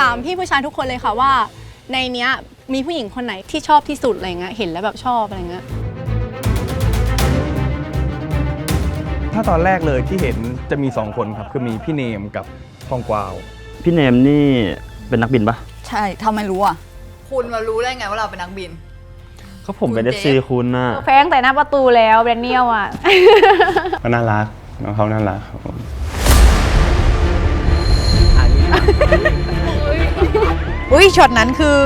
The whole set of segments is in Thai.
ถามพี่ผู้ชายทุกคนเลยค่ะว่า ในเนี้ยมีผู้หญิงคนไหนที่ชอบที่สุดอะไรเงี้ยเห็นแล้วแบบชอบอะไรเงี้ยถ้าตอนแรกเลยที่เห็นจะมี 2 คนครับ คือมีพี่เนมกับทองกวาว พี่เนมนี่เป็นนักบินปะใช่ทำไมรู้อะ คุณมารู้ได้ไงว่าเราเป็นนักบิน ก็ผมเป็นคุเอณฟเจซีฟคุณน่ะ แฟงแต่หน้าประตูแล้วแดเนียลอะ ก็น่ารักน้องเขาน่ารักครับผม อุ้ยช็อตนั้นคือ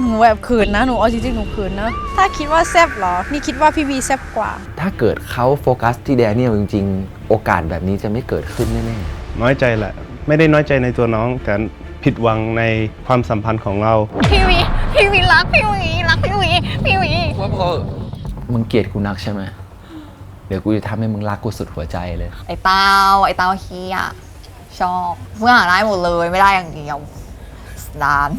หนูแบบเขินนะหนูเอาจริงๆหนูเขินนะถ้าคิดว่าแซบเหรอ นี่คิดว่าพี่วีแซบกว่า ถ้าเกิดเขาโฟกัสที่แดเนียลจริง ๆ โอกาสแบบนี้จะไม่เกิดขึ้นแน่น้อยใจแหละ ไม่ได้น้อยใจในตัวน้อง แต่ผิดหวังในความสัมพันธ์ของเรา พี่วี พี่วีรักพี่วีรักพี่วีพี่วีๆว่าพอมึงเกลียดกูนักใช่ไหมเดี๋ยวกูจะทำให้มึงรักกูสุดหัวใจเลย ไอ้เต้าไอ้เต้าเฮียชอบเพื่อนหาได้หมดเลยไม่ได้อย่างเดียว ดาน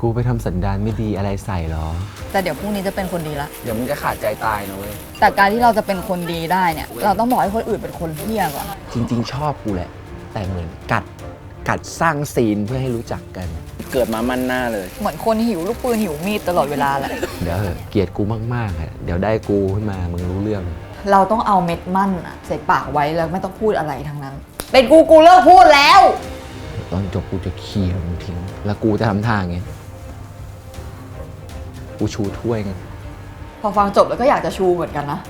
กูไปทำสันดานไม่ดีอะไรใส่หรอ แต่เดี๋ยวพรุ่งนี้จะเป็นคนดีละ เดี๋ยวมึงจะขาดใจตายนะเว้ย แต่การที่เราจะเป็นคนดีได้เนี่ย เราต้องบอกให้คนอื่นเป็นคนเฮี้ยก่อน จริง ๆ ชอบกูแหละ แต่เหมือนกัดกัดสร้างซีนเพื่อให้รู้จักกัน เกิดมามั่นหน้าเลย เหมือนคนหิวลูกปืนหิวมีดตลอดเวลาแหละ เดี๋ยวเหอะเกลียดกูมากๆอะเดี๋ยวได้กูขึ้นมามึงรู้เรื่อง เราต้องเอาเม็ดมั่นอะใส่ปากไว้แล้วไม่ต้องพูดอะไรทั้งนั้น เป็นกูกูเลิกพูดแล้ว ตอนจบกูจะเคลียร์มึงทิ้ง แล้วกูจะทำท่าอย่างเงี้ยกูชูถ้วยไงพอฟังจบแล้วก็อยากจะชูเหมือนกันนะ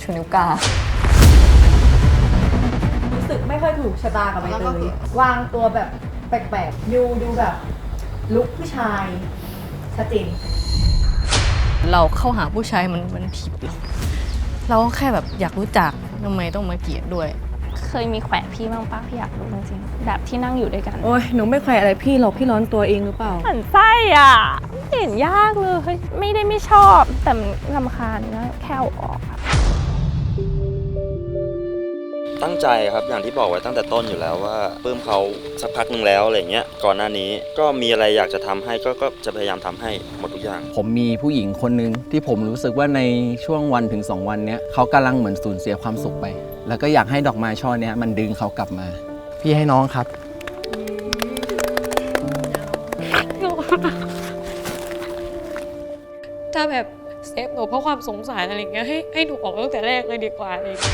ชูนิ้วกลางรู้สึกไม่ค่อยถูกชะตากับใบเตยวางตัวแบบแปลกๆดูดูแบบ ลุกผู้ชายชัดเจนเราเข้าหาผู้ชายมันมันผิดหรอเราก็แค่แบบอยากรู้จักทำไมต้องมาเกลียดด้วย เคยมีแขวะพี่บ้างปะพี่อยากรู้จริงๆแบบที่นั่งอยู่ด้วยกันโอ้ยหนูไม่แขวะอะไรพี่หรอกพี่ร้อนตัวเองหรือเปล่า หันไส้อะไม่เห็นยากเลย ไม่ได้ไม่ชอบ แต่มันลำคาญก็แค่เอาออกอะตั้งใจครับอย่างที่บอกไว้ตั้งแต่ต้นอยู่แล้วว่าปลื้มเขาสักพักหนึ่งแล้วอะไรเงี้ยก่อนหน้านี้ก็มีอะไรอยากจะทำให้ก็ก็จะพยายามทำให้หมดทุกอย่าง ผมมีผู้หญิงคนหนึ่งที่ผมรู้สึกว่าในช่วงวันถึง 2 วันเนี้ยเขากำลังเหมือนสูญเสียความสุขไป แล้วก็อยากให้ดอกไม้ช่อเนี้ยมันดึงเขากลับมา พี่ให้น้องครับ ถ้าแบบเซฟหนูเพราะความสงสารอะไรเงี้ยให้ให้หนูออกตั้งแต่แรกเลยดีกว่าอะไรเลย